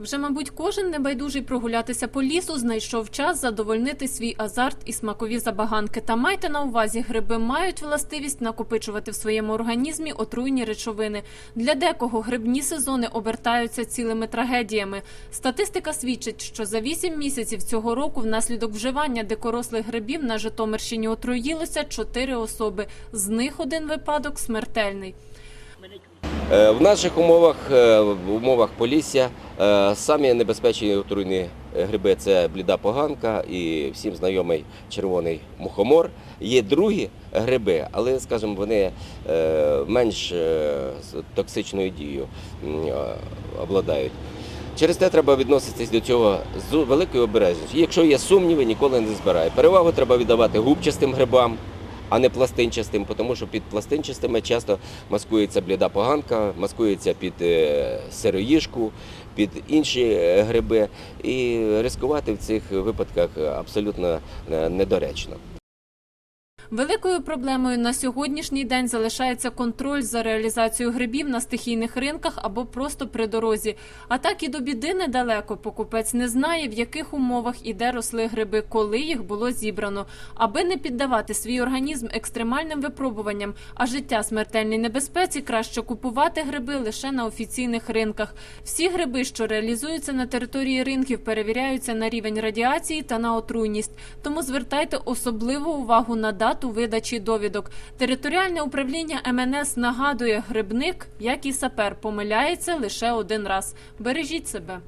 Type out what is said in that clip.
Вже, мабуть, кожен небайдужий прогулятися по лісу знайшов час задовольнити свій азарт і смакові забаганки. Та майте на увазі, гриби мають властивість накопичувати в своєму організмі отруйні речовини. Для декого грибні сезони обертаються цілими трагедіями. Статистика свідчить, що за 8 місяців цього року внаслідок вживання дикорослих грибів на Житомирщині отруїлося 4 особи. З них один випадок смертельний. Е, В наших умовах, е, в умовах полісся, е, самі небезпечні отруйні гриби це бліда поганка і всім знайомий червоний мухомор. Є другі гриби, але, скажімо, вони менш токсичною дією обладають. Через те треба відноситись до цього з великою обережністю. Якщо є сумніви, ніколи не збирай. Перевагу треба віддавати губчастим грибам, а не пластинчастим, тому що під пластинчастими часто маскується бліда поганка, маскується під е, сироїжку, під інші е, гриби. І ризикувати в цих випадках абсолютно е, недоречно. Великою проблемою на сьогоднішній день залишається контроль за реалізацією грибів на стихійних ринках або просто при дорозі. А так і до біди недалеко. Покупець не знає, в яких умовах і де росли гриби, коли їх було зібрано. Аби не піддавати свій організм екстремальним випробуванням, а життя смертельній небезпеці, краще купувати гриби лише на офіційних ринках. Всі гриби, що реалізуються на території ринків, перевіряються на рівень радіації та на отруйність. Тому звертайте особливу увагу на дату видачі довідок. Територіальне управління МНС нагадує, грибник, як і сапер, помиляється лише один раз. Бережіть себе.